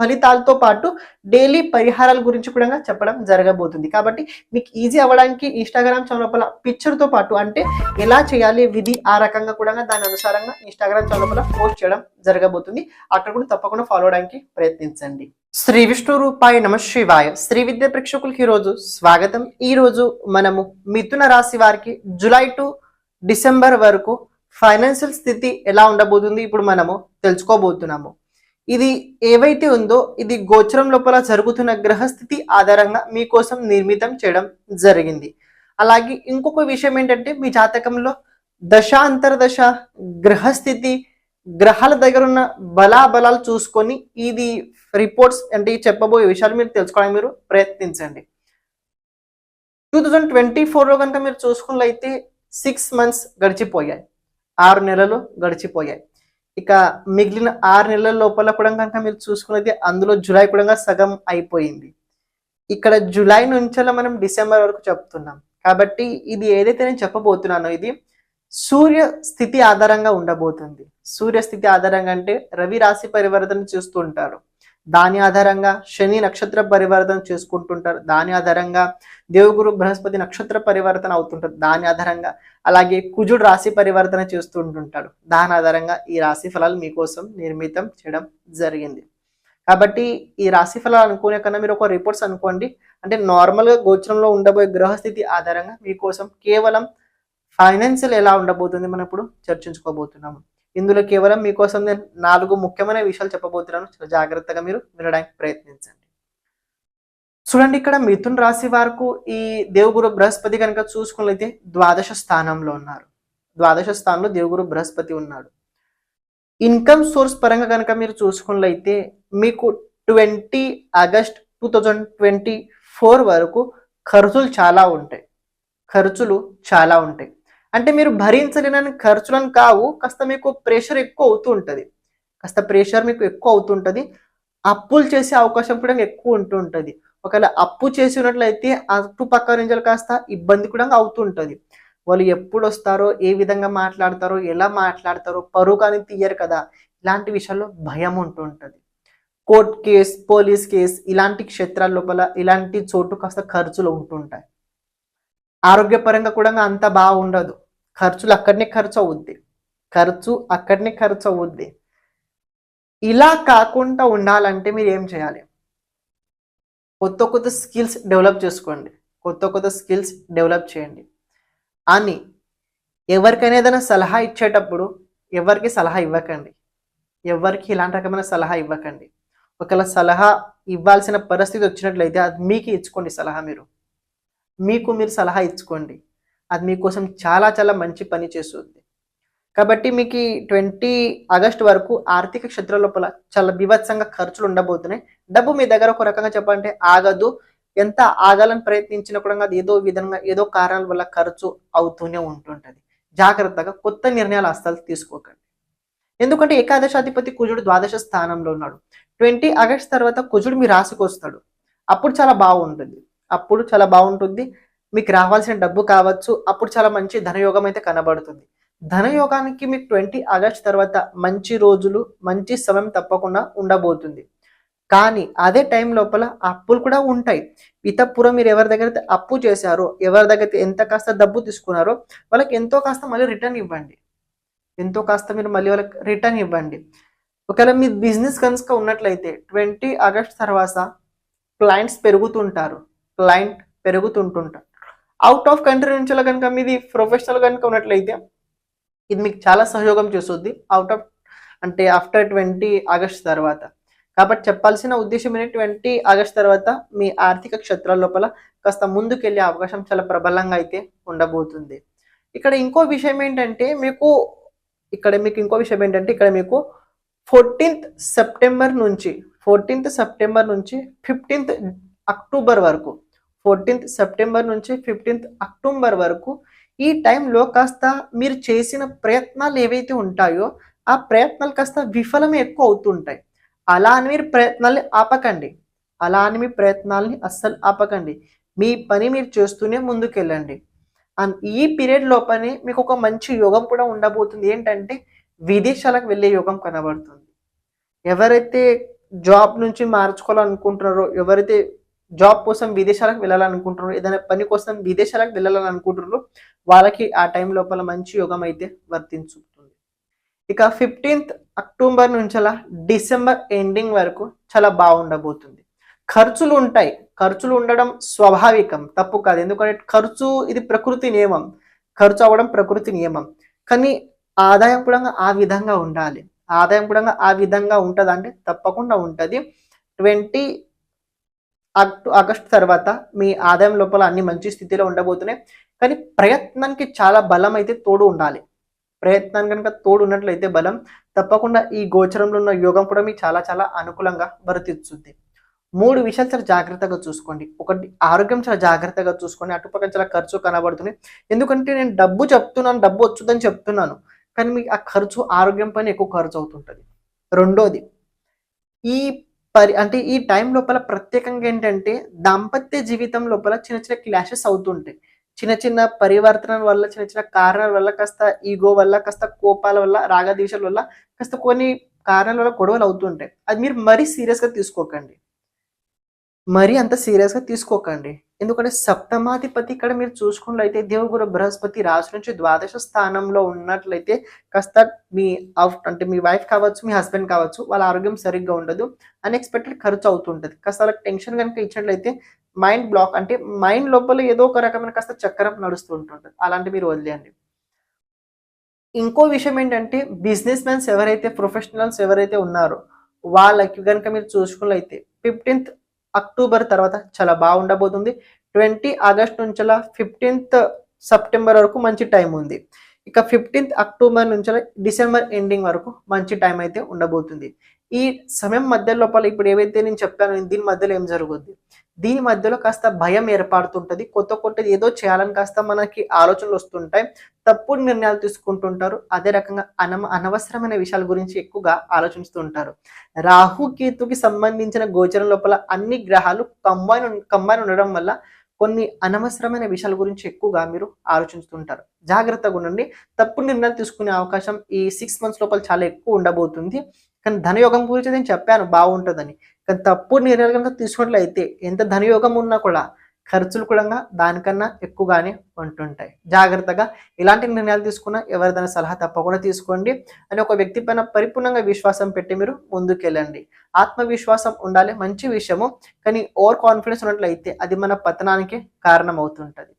ఫలితాలతో పాటు డైలీ పరిహారాల గురించి కూడా చెప్పడం జరగబోతుంది. కాబట్టి మీకు ఈజీ అవ్వడానికి ఇన్స్టాగ్రామ్ చౌలపల పిక్చర్తో పాటు అంటే ఎలా చేయాలి విధి ఆ రకంగా కూడా దాని అనుసారంగా ఇన్స్టాగ్రామ్ చౌలపల పోస్ట్ చేయడం జరగబోతుంది. అక్కడ కూడా తప్పకుండా ఫాలో అవడానికి ప్రయత్నించండి. శ్రీ విష్ణు రూపాయ నమ శివాయ. శ్రీ విద్య ప్రేక్షకులకి ఈరోజు రోజు స్వాగతం. ఈ రోజు మనము మిథున రాశి వారికి జులై టు డిసెంబర్ వరకు ఫైనాన్షియల్ స్థితి ఎలా ఉండబోతుంది ఇప్పుడు మనము తెలుసుకోబోతున్నాము. ఇది ఏవైతే ఉందో ఇది గోచరం లోపల జరుగుతున్న గ్రహస్థితి ఆధారంగా మీకోసం నిర్మితం చేయడం జరిగింది. అలాగే ఇంకొక విషయం ఏంటంటే మీ జాతకంలో దశ అంతర్దశ గ్రహస్థితి గ్రహాల దగ్గర ఉన్న బలాబలాలు చూసుకొని ఇది రిపోర్ట్స్ అంటే ఈ చెప్పబోయే విషయాలు మీరు తెలుసుకోవడానికి మీరు ప్రయత్నించండి. టూ థౌజండ్ ట్వంటీ ఫోర్లో కనుక మీరు చూసుకున్నట్లయితే సిక్స్ మంత్స్ గడిచిపోయాయి. ఆరు నెలలు గడిచిపోయాయి. ఇక మిగిలిన ఆరు నెలల లోపల కూడా కనుక మీరు చూసుకున్నది అందులో జూలై కూడా సగం అయిపోయింది. ఇక్కడ జూలై నుంచి మనం డిసెంబర్ వరకు చెప్తున్నాం. కాబట్టి ఇది ఏదైతే నేను చెప్పబోతున్నానో ఇది సూర్య స్థితి ఆధారంగా ఉండబోతుంది. సూర్య స్థితి ఆధారంగా అంటే రవి రాశి పరివర్తన చూస్తూ ఉంటారు. దాని ఆధారంగా శని నక్షత్ర పరివర్తన చేసుకుంటుంటారు. దాని ఆధారంగా దేవగురు బృహస్పతి నక్షత్ర పరివర్తన అవుతుంటారు. దాని ఆధారంగా అలాగే కుజుడు రాశి పరివర్తన చేస్తూ ఉంటుంటాడు దాని ఆధారంగా ఈ రాశి ఫలాలు మీకోసం నిర్మితం చేయడం జరిగింది. కాబట్టి ఈ రాశి ఫలాలు అనుకునే కన్నా మీరు ఒక రిపోర్ట్స్ అనుకోండి. అంటే నార్మల్గా గోచరంలో ఉండబోయే గ్రహస్థితి ఆధారంగా మీకోసం కేవలం ఫైనాన్షియల్ ఎలా ఉండబోతుంది మనం ఇప్పుడు చర్చించుకోబోతున్నాము. ఇందులో కేవలం మీకోసం నేను నాలుగు ముఖ్యమైన విషయాలు చెప్పబోతున్నాను. చాలా జాగ్రత్తగా మీరు వినడానికి ప్రయత్నించండి. చూడండి ఇక్కడ మిథున్ రాశి వారికి ఈ దేవుగురు బృహస్పతి కనుక చూసుకున్నట్లయితే ద్వాదశ స్థానంలో ఉన్నారు. ద్వాదశ స్థానంలో దేవుగురు బృహస్పతి ఉన్నాడు. ఇన్కమ్ సోర్స్ పరంగా కనుక మీరు చూసుకున్నట్లయితే మీకు twenty August two thousand twenty four వరకు ఖర్చులు చాలా ఉంటాయి. ఖర్చులు చాలా ఉంటాయి. అంటే మీరు భరించలేనని ఖర్చులను కావు కాస్త మీకు ప్రెషర్ ఎక్కువ అవుతూ ఉంటుంది కాస్త ప్రెషర్ మీకు ఎక్కువ అవుతుంటుంది. అప్పులు చేసే అవకాశం కూడా ఎక్కువ ఉంటూ ఉంటుంది ఒకవేళ అప్పు చేసి ఉన్నట్లయితే అటుపక్క నుంచి కాస్త ఇబ్బంది కూడా అవుతుంటుంది. వాళ్ళు ఎప్పుడు వస్తారో ఏ విధంగా మాట్లాడతారో ఎలా మాట్లాడతారో పరువు కానీ తీయరు కదా. ఇలాంటి విషయాల్లో భయం ఉంటూ ఉంటుంది కోర్ట్ కేస్ పోలీస్ కేస్ ఇలాంటి క్షేత్రాల లోపల ఇలాంటి చోటు కాస్త ఖర్చులు ఉంటుంటాయి. ఆరోగ్యపరంగా కూడా అంత బాగుండదు. ఖర్చులు అక్కడనే ఖర్చు అవుద్ది ఖర్చు అక్కడనే ఖర్చు అవుద్ది ఇలా కాకుండా ఉండాలంటే మీరు ఏం చేయాలి? కొత్త కొత్త స్కిల్స్ డెవలప్ చేసుకోండి. కొత్త కొత్త స్కిల్స్ డెవలప్ చేయండి. అని ఎవరికైనా ఏదైనా సలహా ఇచ్చేటప్పుడు ఎవరికి సలహా ఇవ్వకండి. ఎవరికి ఇలాంటి రకమైన సలహా ఇవ్వకండి. ఒకవేళ సలహా ఇవ్వాల్సిన పరిస్థితి వచ్చినట్లయితే అది మీకు ఇచ్చుకోండి సలహా మీరు. మీకు మీరు సలహా ఇచ్చుకోండి. అది మీకోసం చాలా చాలా మంచి పని చేస్తుంది. కాబట్టి మీకు ట్వంటీ ఆగస్ట్ వరకు ఆర్థిక క్షేత్రం లోపల చాలా బీభత్సంగా ఖర్చులు ఉండబోతున్నాయి. డబ్బు మీ దగ్గర ఒక రకంగా చెప్పాలంటే ఆగదు. ఎంత ఆగాలని ప్రయత్నించినా కూడా అది ఏదో విధంగా ఏదో కారణాల వల్ల ఖర్చు అవుతూనే ఉంటుంటుంది. జాగ్రత్తగా కొత్త నిర్ణయాలు అస్సలు తీసుకోకండి. ఎందుకంటే ఏకాదశాధిపతి కుజుడు ద్వాదశ స్థానంలో ఉన్నాడు. ట్వంటీ ఆగస్ట్ తర్వాత కుజుడు మీ రాశికి వస్తాడు. అప్పుడు చాలా బాగుంటుంది. అప్పుడు చాలా బాగుంటుంది. మీకు రావాల్సిన డబ్బు కావచ్చు. అప్పుడు చాలా మంచి ధనయోగం అయితే కనబడుతుంది. ధనయోగానికి మీకు ట్వంటీ ఆగస్ట్ తర్వాత మంచి రోజులు మంచి సమయం తప్పకుండా ఉండబోతుంది. కానీ అదే టైం లోపల అప్పులు కూడా ఉంటాయి. ఇతప్పురం మీరు ఎవరి దగ్గర అయితే అప్పు చేశారో ఎవరి దగ్గర అయితే ఎంత కాస్త డబ్బు తీసుకున్నారో వాళ్ళకి ఎంతో కాస్త మళ్ళీ రిటర్న్ ఇవ్వండి. ఎంతో కాస్త మీరు మళ్ళీ వాళ్ళకి రిటర్న్ ఇవ్వండి. ఒకవేళ మీ బిజినెస్ కనుక ఉన్నట్లయితే ట్వంటీ ఆగస్ట్ తర్వాత క్లయింట్స్ పెరుగుతుంటారు. క్లయింట్ పెరుగుతుంటుంటారు అవుట్ ఆఫ్ కంట్రీ నుంచి కనుక మీది ప్రొఫెషనల్ కనుక ఉన్నట్లయితే ఇది మీకు చాలా సహయోగం చేస్తుంది. అవుట్ ఆఫ్ అంటే ఆఫ్టర్ ట్వంటీ ఆగస్ట్ తర్వాత. కాబట్టి చెప్పాల్సిన ఉద్దేశం ఏంటి? ట్వంటీ ఆగస్ట్ తర్వాత మీ ఆర్థిక క్షేత్రాల లోపల కాస్త ముందుకెళ్ళే అవకాశం చాలా ప్రబలంగా అయితే ఉండబోతుంది. ఇక్కడ ఇంకో విషయం ఏంటంటే మీకు ఇక్కడ మీకు ఇంకో విషయం ఏంటంటే ఇక్కడ మీకు ఫోర్టీన్త్ సెప్టెంబర్ నుంచి ఫోర్టీన్త్ సెప్టెంబర్ నుంచి ఫిఫ్టీన్త్ అక్టోబర్ వరకు ఫోర్టీన్త్ సెప్టెంబర్ నుంచి ఫిఫ్టీన్త్ అక్టోబర్ వరకు ఈ టైంలో కాస్త మీరు చేసిన ప్రయత్నాలు ఏవైతే ఉంటాయో ఆ ప్రయత్నాలు కాస్త విఫలమే ఎక్కువ అవుతుంటాయి. అలా అని మీరు ప్రయత్నాల్ని ఆపకండి. అలా అని మీ ప్రయత్నాల్ని అస్సలు ఆపకండి. మీ పని మీరు చేస్తూనే ముందుకెళ్ళండి. అండ్ ఈ పీరియడ్ లోపనే మీకు ఒక మంచి యోగం కూడా ఉండబోతుంది. ఏంటంటే విదేశాలకు వెళ్ళే యోగం కనబడుతుంది. ఎవరైతే జాబ్ నుంచి మార్చుకోవాలనుకుంటున్నారో ఎవరైతే జాబ్ కోసం విదేశాలకు వెళ్ళాలనుకుంటున్నారు. ఏదైనా పని కోసం విదేశాలకు వెళ్ళాలనుకుంటున్నారు. వాళ్ళకి ఆ టైం లోపల మంచి యోగం అయితే వర్తించుతుంది. ఇక ఫిఫ్టీన్త్ అక్టోబర్ నుంచి అలా డిసెంబర్ ఎండింగ్ వరకు చాలా బాగుండబోతుంది. ఖర్చులు ఉంటాయి. ఖర్చులు ఉండడం స్వాభావికం. తప్పు కాదు. ఎందుకంటే ఖర్చు ఇది ప్రకృతి నియమం. ఖర్చు అవ్వడం ప్రకృతి నియమం. కానీ ఆదాయం కూడా ఆ విధంగా ఉండాలి. ఆదాయం కూడా ఆ విధంగా ఉంటుంది అంటే తప్పకుండా ఉంటుంది. ట్వంటీ ఆగస్ట్ తర్వాత మీ ఆదాయం లోపల అన్ని మంచి స్థితిలో ఉండబోతున్నాయి. కానీ ప్రయత్నానికి చాలా బలం అయితే తోడు ఉండాలి. ప్రయత్నానికి కనుక తోడు ఉన్నట్లయితే బలం తప్పకుండా ఈ గోచరంలో ఉన్న యోగం కూడా మీకు చాలా చాలా అనుకూలంగా వర్తిస్తుంది. మూడు విషయాలు చాలా జాగ్రత్తగా చూసుకోండి. ఒకటి ఆరోగ్యం చాలా జాగ్రత్తగా చూసుకోండి. అటుపక్కన చాలా ఖర్చు కనబడుతుంది ఎందుకంటే నేను డబ్బు చెప్తున్నాను డబ్బు వచ్చుదని చెప్తున్నాను. కానీ మీకు ఆ ఖర్చు ఆరోగ్యం పైన ఎక్కువ ఖర్చు అవుతుంటుంది. రెండోది ఈ పరి అంటే ఈ టైం లోపల ప్రత్యేకంగా ఏంటంటే దాంపత్య జీవితం లోపల చిన్న చిన్న క్లాషెస్ అవుతుంటాయి. చిన్న చిన్న పరివర్తన వల్ల చిన్న చిన్న కారణాల వల్ల కాస్త ఈగో వల్ల కాస్త కోపాల వల్ల రాగదీశాల వల్ల కాస్త కొన్ని కారణాల వల్ల గొడవలు అవుతుంటాయి. అది మీరు మరీ సీరియస్గా తీసుకోకండి. మరీ అంత సీరియస్గా తీసుకోకండి. ఎందుకంటే సప్తమాధిపతి ఇక్కడ మీరు చూసుకున్నట్లయితే దేవుగురు బృహస్పతి రాశి నుంచి ద్వాదశ స్థానంలో ఉన్నట్లయితే కాస్త మీ అవుట్ అంటే మీ వైఫ్ కావచ్చు మీ హస్బెండ్ కావచ్చు వాళ్ళ ఆరోగ్యం సరిగ్గా ఉండదు. అన్ఎక్స్పెక్టెడ్ ఖర్చు అవుతుంటుంది. కాస్త వాళ్ళకి టెన్షన్ కనుక ఇచ్చినట్లయితే మైండ్ బ్లాక్ అంటే మైండ్ లోపల ఏదో ఒక రకమైన కాస్త చక్రం నడుస్తూ ఉంటుంటుంది అలాంటి మీరు వదిలేయండి. ఇంకో విషయం ఏంటంటే బిజినెస్ మ్యాన్స్ ఎవరైతే ప్రొఫెషనల్స్ ఎవరైతే ఉన్నారో వాళ్ళకి కనుక మీరు చూసుకున్నట్లయితే ఫిఫ్టీన్త్ అక్టోబర్ తర్వాత చాలా బాగుండబోతుంది. ట్వంటీ ఆగస్ట్ నుంచి ఫిఫ్టీన్త్ సెప్టెంబర్ వరకు మంచి టైం ఉంది ఇక ఫిఫ్టీన్త్ అక్టోబర్ నుంచి డిసెంబర్ ఎండింగ్ వరకు మంచి టైం అయితే ఉండబోతుంది. ఈ సమయం మధ్య లోపల ఇప్పుడు ఏవైతే నేను చెప్పాను దీని మధ్యలో ఏం జరుగుద్ది? దీని మధ్యలో కాస్త భయం ఏర్పడుతుంటుంది. కొత్త కొత్తది ఏదో చేయాలని కాస్త మనకి ఆలోచనలు వస్తుంటాయి. తప్పుడు నిర్ణయాలు తీసుకుంటుంటారు. అదే రకంగా అన అనవసరమైన విషయాల గురించి ఎక్కువగా ఆలోచిస్తుంటారు. రాహు కేతుకి సంబంధించిన గోచరం లోపల అన్ని గ్రహాలు కంబైన్ కంబైన్ ఉండడం వల్ల కొన్ని అనవసరమైన విషయాల గురించి ఎక్కువగా మీరు ఆలోచిస్తుంటారు. జాగ్రత్తగా ఉండండి. తప్పు నిర్ణయాలు తీసుకునే అవకాశం ఈ సిక్స్ మంత్స్ లోపల చాలా ఎక్కువ ఉండబోతుంది. కానీ ధనయోగం గురించి నేను చెప్పాను బాగుంటుందని. కానీ తప్పు నిర్ణయాలు కనుక తీసుకున్నట్లయితే ఎంత ధనయోగం ఉన్నా కూడా ఖర్చులు కూడా దానికన్నా ఎక్కువగానే ఉంటుంటాయి. జాగ్రత్తగా ఇలాంటి నిర్ణయాలు తీసుకున్న ఎవరిదైనా సలహా తప్పకుండా తీసుకోండి. అని ఒక వ్యక్తి పైన పరిపూర్ణంగా విశ్వాసం పెట్టి మీరు ముందుకెళ్ళండి. ఆత్మవిశ్వాసం ఉండాలి మంచి విషయము. కానీ ఓవర్ కాన్ఫిడెన్స్ ఉన్నట్లయితే అది మన పతనానికి కారణం అవుతుంటుంది